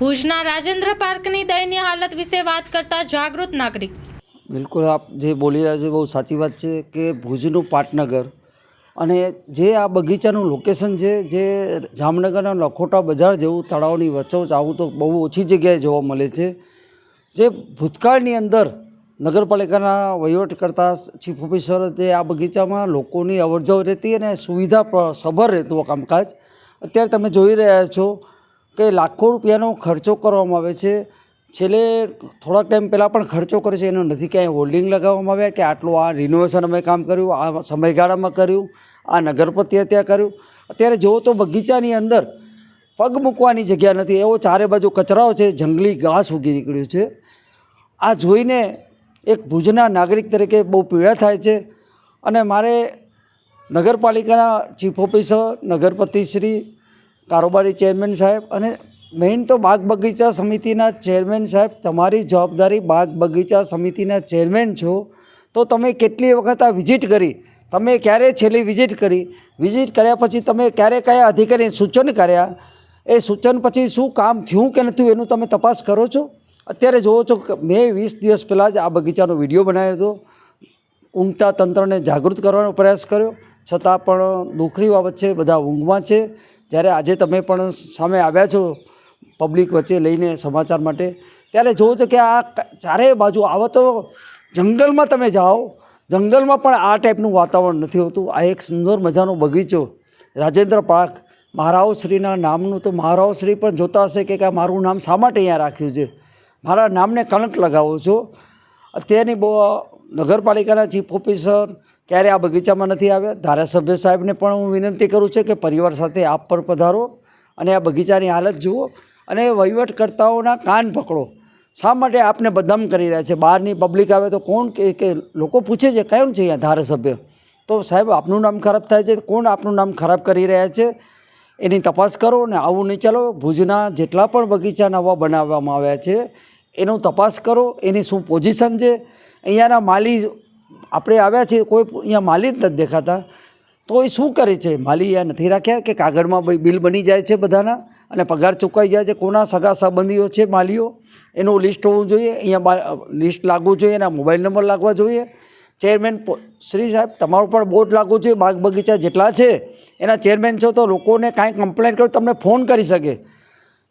ભુજના રાજેન્દ્ર પાર્કની દયનીય હાલત વિશે વાત કરતા જાગૃત નાગરિક. બિલકુલ આપ જે બોલી રહ્યા છો બહુ સાચી વાત છે કે ભુજનું પાટનગર અને જે આ બગીચાનું લોકેશન છે, જે જામનગરના લખોટા બજાર જેવું તળાવની વચ્ચોવચ આવું તો બહુ ઓછી જગ્યાએ જોવા મળે છે. જે ભૂતકાળની અંદર નગરપાલિકાના વહીવટ કરતા ચીફ ઓફિસર જે આ બગીચામાં લોકોની અવરજવર રહેતી અને સુવિધા સભર રહેતું કામકાજ, અત્યારે તમે જોઈ રહ્યા છો કે લાખો રૂપિયાનો ખર્ચો કરવામાં આવે છે. છેલ્લે થોડાક ટાઈમ પહેલાં પણ ખર્ચો કર્યો છે. એનો નથી ક્યાંય હોલ્ડિંગ લગાવવામાં આવ્યા કે આટલું આ રિનોવેશન અમે કામ કર્યું, આ સમયગાળામાં કર્યું, આ નગરપતિએ ત્યાં કર્યું. અત્યારે જુઓ તો બગીચાની અંદર પગ મૂકવાની જગ્યા નથી. એવો ચારે બાજુ કચરાઓ છે. જંગલી ઘાસ ઉગી નીકળ્યું છે. આ જોઈને એક ભુજના નાગરિક તરીકે બહુ પીડા થાય છે. અને મારે નગરપાલિકાના ચીફ ઓફિસર નગરપતિશ્રી કારોબારી ચેરમેન સાહેબ અને મેઇન તો બાગ બગીચા સમિતિના ચેરમેન સાહેબ, તમારી જવાબદારી બાગ બગીચા સમિતિના ચેરમેન છો. તો તમે કેટલી વખત આ વિઝિટ કરી? તમે ક્યારે છેલ્લી વિઝિટ કરી? વિઝિટ કર્યા પછી તમે ક્યારે કયા અધિકારીને સૂચન કર્યા? એ સૂચન પછી શું કામ થયું કે નથી એનું તમે તપાસ કરો છો? અત્યારે જુઓ છો મેં વીસ દિવસ પહેલાં જ આ બગીચાનો વીડિયો બનાવ્યો હતો. ઊંઘતા તંત્રને જાગૃત કરવાનો પ્રયાસ કર્યો. છતાં પણ દુઃખની બાબત છે, બધા ઊંઘમાં છે. જ્યારે આજે તમે પણ સામે આવ્યા છો પબ્લિક વચ્ચે લઈને સમાચાર માટે, ત્યારે જોવો છો કે આ ચારેય બાજુ આવો તો જંગલમાં તમે જાઓ. જંગલમાં પણ આ ટાઈપનું વાતાવરણ નથી હોતું. આ એક સુંદર મજાનો બગીચો. રાજેન્દ્ર પાર્ક. મહારાવશ્રીના નામનું તો મહારાવશ્રી પણ જોતા હશે કે આ મારું નામ શા માટે અહીંયા રાખ્યું છે? મારા નામને કણક લગાવો છો. અત્યારની બહુ નગરપાલિકાના ચીફ ઓફિસર ક્યારે આ બગીચામાં નથી આવ્યા? ધારાસભ્ય સાહેબને પણ હું વિનંતી કરું છું કે પરિવાર સાથે આપ પર પધારો અને આ બગીચાની હાલત જુઓ અને વહીવટકર્તાઓના કાન પકડો. શા માટે આપને બદનામ કરી રહ્યા છે? બહારની પબ્લિક આવે તો કોણ કે કે લોકો પૂછે છે કયું છે અહીંયા ધારાસભ્ય? તો સાહેબ, આપનું નામ ખરાબ થાય છે. કોણ આપનું નામ ખરાબ કરી રહ્યા છે? એની તપાસ કરો ને આવું નહીં ચાલો. ભુજના જેટલા પણ બગીચા નવા બનાવવામાં આવ્યા છે, એનું તપાસ કરો. એની શું પોઝિશન છે? અહીંયાના માલી આપણે આવ્યા છીએ, કોઈ અહીંયા માલી જ નથી દેખાતા. તો એ શું કરે છે? માલી અહીંયા નથી રાખ્યા કે કાગળમાં ભાઈ બિલ બની જાય છે બધાના? અને પગાર ચૂકવાઈ જાય છે? કોના સગા સંબંધીઓ છે માલીઓ એનું લિસ્ટ હોવું જોઈએ, અહીંયા લિસ્ટ લાગવું જોઈએ, એના મોબાઈલ નંબર લાગવા જોઈએ. ચેરમેન શ્રી સાહેબ, તમારું પણ બોર્ડ લાગવું જોઈએ, બાગ બગીચા જેટલા છે, એના ચેરમેન છો તો લોકોને કાંઈ કમ્પ્લેન કરો, તમને ફોન કરી શકે.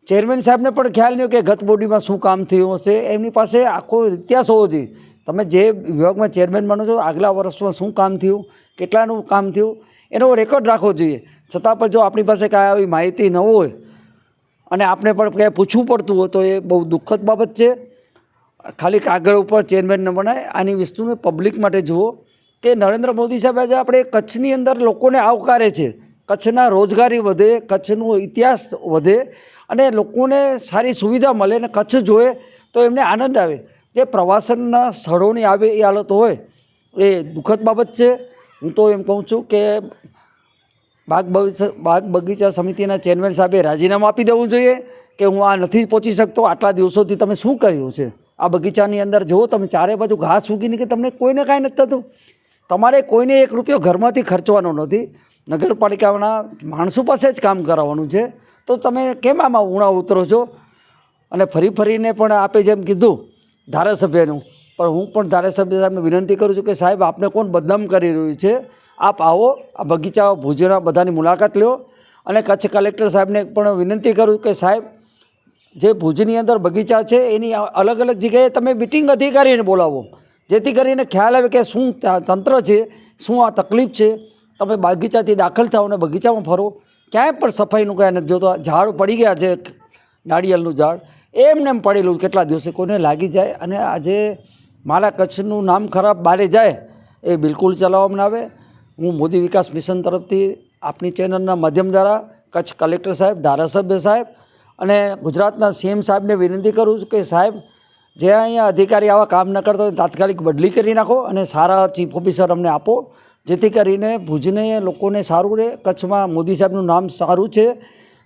ચેરમેન સાહેબને પણ ખ્યાલ નહીં કે ગત બોડીમાં શું કામ થયું હશે, એમની પાસે આખો ઇતિહાસ હોવો જોઈએ. તમે જે વિભાગમાં ચેરમેન બનો છો, આગલા વર્ષમાં શું કામ થયું, કેટલાનું કામ થયું, એનો રેકોર્ડ રાખવો જોઈએ. છતાં પણ જો આપણી પાસે કાંઈ આવી માહિતી ન હોય, અને આપણે પણ ક્યાંય પૂછવું પડતું હોય તો એ બહુ દુઃખદ બાબત છે. ખાલી કાગળ ઉપર ચેરમેન ન બનાય, આની વસ્તુને પબ્લિક માટે જુઓ કે નરેન્દ્ર મોદી સાહેબ આજે આપણે કચ્છની અંદર લોકોને આવકારે છે. કચ્છના રોજગારી વધે, કચ્છનો ઇતિહાસ વધે, અને લોકોને સારી સુવિધા મળે અને કચ્છ જોએ તો એમને આનંદ આવે. જે પ્રવાસનના સ્થળોની આવે એ હાલત હોય, એ દુઃખદ બાબત છે. હું તો એમ કહું છું કે બાગ બગીચા બાગ બગીચા સમિતિના ચેરમેન સાહેબે રાજીનામું આપી દેવું જોઈએ કે હું આ નથી પહોંચી શકતો. આટલા દિવસોથી તમે શું કર્યું છે? આ બગીચાની અંદર જુઓ તમે ચારે બાજુ ઘાસ ઉગીને કે તમને કોઈને કાંઈ નથી થતું. તમારે કોઈને એક રૂપિયો ઘરમાંથી ખર્ચવાનો નથી. નગરપાલિકાના માણસો પાસે જ કામ કરાવવાનું છે. તો તમે કેમ આમાં ઉણા ઉતરો છો? અને ફરી ફરીને પણ આપે જેમ કીધું ધારાસભ્યનું. પણ હું પણ ધારાસભ્ય સાહેબને વિનંતી કરું છું કે સાહેબ, આપને કોણ બદનામ કરી રહ્યું છે? આપ આવો, આ બગીચા ભુજના બધાની મુલાકાત લો અને કચ્છ કલેક્ટર સાહેબને પણ વિનંતી કરું કે સાહેબ, જે ભુજની અંદર બગીચા છે, એની અલગ અલગ જગ્યાએ તમે મિટિંગ અધિકારીને બોલાવો. જેથી કરીને ખ્યાલ આવે કે શું તંત્ર છે, શું આ તકલીફ છે. તમે બગીચાથી દાખલ થાઓ અને બગીચામાં ફરો. ક્યાંય પણ સફાઈનું કાંઈ નથી જોતો. ઝાડ પડી ગયા છે, નાળિયેરનું ઝાડ. એમને એમ પડેલું કેટલા દિવસે કોઈને લાગી જાય અને આજે મારા કચ્છનું નામ ખરાબ બારે જાય એ બિલકુલ ચલાવવામાં આવે. હું મોદી વિકાસ મિશન તરફથી આપની ચેનલના માધ્યમ દ્વારા કચ્છ કલેક્ટર સાહેબ, ધારાસભ્ય સાહેબ અને ગુજરાતના સીએમ સાહેબને વિનંતી કરું છું કે સાહેબ, જે અહીંયા અધિકારી આવા કામ ન કરતા હોય તાત્કાલિક બદલી કરી નાખો અને સારા ચીફ ઓફિસર અમને આપો. જેથી કરીને ભુજને લોકોને સારું રહે, કચ્છમાં મોદી સાહેબનું નામ સારું છે.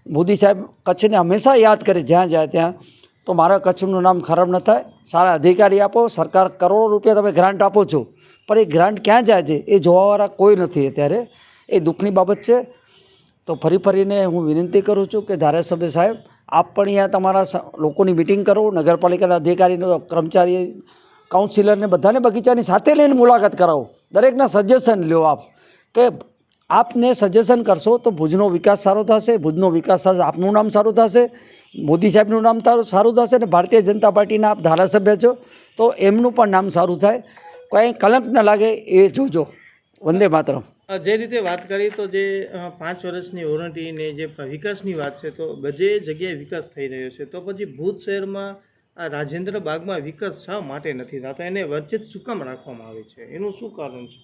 મોદી સાહેબ કચ્છને હંમેશા યાદ કરે, જ્યાં જાય ત્યાં. તો મારા કચ્છનું નામ ખરાબ ન થાય. સારા અધિકારી આપો, સરકાર કરોડો રૂપિયા તમે ગ્રાન્ટ આપો છો. પણ એ ગ્રાન્ટ ક્યાં જાય છે? એ જોવાવાળા કોઈ નથી અત્યારે. એ દુઃખની બાબત છે. તો ફરી ફરીને હું વિનંતી કરું છું કે ધારાસભ્ય સાહેબ, આપ પણ અહીંયા તમારા લોકોની મિટિંગ કરો, નગરપાલિકાના અધિકારીનો, કર્મચારી કાઉન્સિલરને બધાને બગીચાની સાથે લઈને મુલાકાત કરાવો. દરેકના સજેશન લ્યો આપ કે આપને સજેશન કરશો તો ભુજનો વિકાસ સારો થશે, ભુજનો વિકાસ થશે, આપનું નામ સારું થશે, મોદી સાહેબનું નામ સારું થશે અને ભારતીય જનતા પાર્ટીના આપ ધારાસભ્ય છો, તો એમનું પણ નામ સારું થાય. કંઈ કલંક ન લાગે એ જોજો. વંદે માતરમ. જે રીતે વાત કરી તો જે પાંચ વર્ષની વોરંટીની જે વિકાસની વાત છે, તો બધે જગ્યાએ વિકાસ થઈ રહ્યો છે. તો પછી ભુજ શહેરમાં આ રાજેન્દ્ર બાગમાં વિકાસ શા માટે નથી થતા? એને વંચિત શું કામ રાખવામાં આવે છે? એનું શું કારણ છે?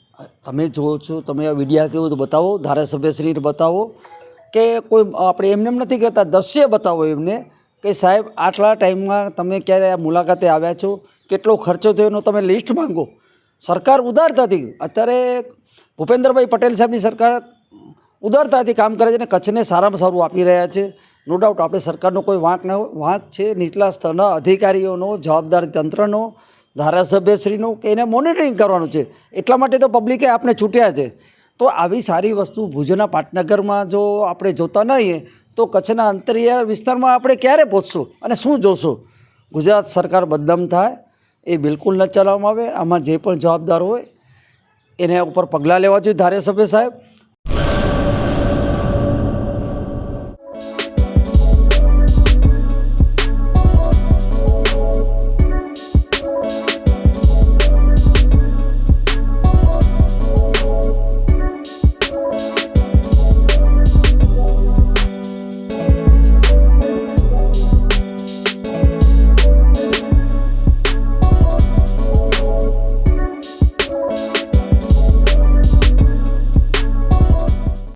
તમે જુઓ છો, તમે આ વિડીયા તો બતાવો, ધારાસભ્યશ્રીને બતાવો કે કોઈ આપણે એમને એમ નથી કહેતા, દસ્ય બતાવો એમને કે સાહેબ, આટલા ટાઈમમાં તમે ક્યારે આ મુલાકાતે આવ્યા છો? કેટલો ખર્ચો થયો એનો તમે લિસ્ટ માંગો. સરકાર ઉદારતાથી, અત્યારે ભૂપેન્દ્રભાઈ પટેલ સાહેબની સરકાર ઉદારતાથી કામ કરે છે અને કચ્છને સારામાં સારું આપી રહ્યા છે. નો ડાઉટ આપણે સરકારનો કોઈ વાંક ન વાંક છે. નીચલા સ્તરના અધિકારીઓનો, જવાબદારી તંત્રનો, ધારાસભ્યશ્રીનો કે એને મોનિટરિંગ કરવાનું છે. એટલા માટે તો પબ્લિકે આપણે છૂટ્યા છે. તો આવી સારી વસ્તુ ભુજના પાટનગરમાં જો આપણે જોતા ન હોઈએ તો કચ્છના અંતરિયાળ વિસ્તારમાં આપણે ક્યારે પહોંચશું અને શું જોશું? ગુજરાત સરકાર બદનામ થાય, એ બિલકુલ ન ચલાવવામાં આવે. આમાં જે પણ જવાબદાર હોય, એના ઉપર પગલાં લેવા જોઈએ ધારાસભ્ય સાહેબ.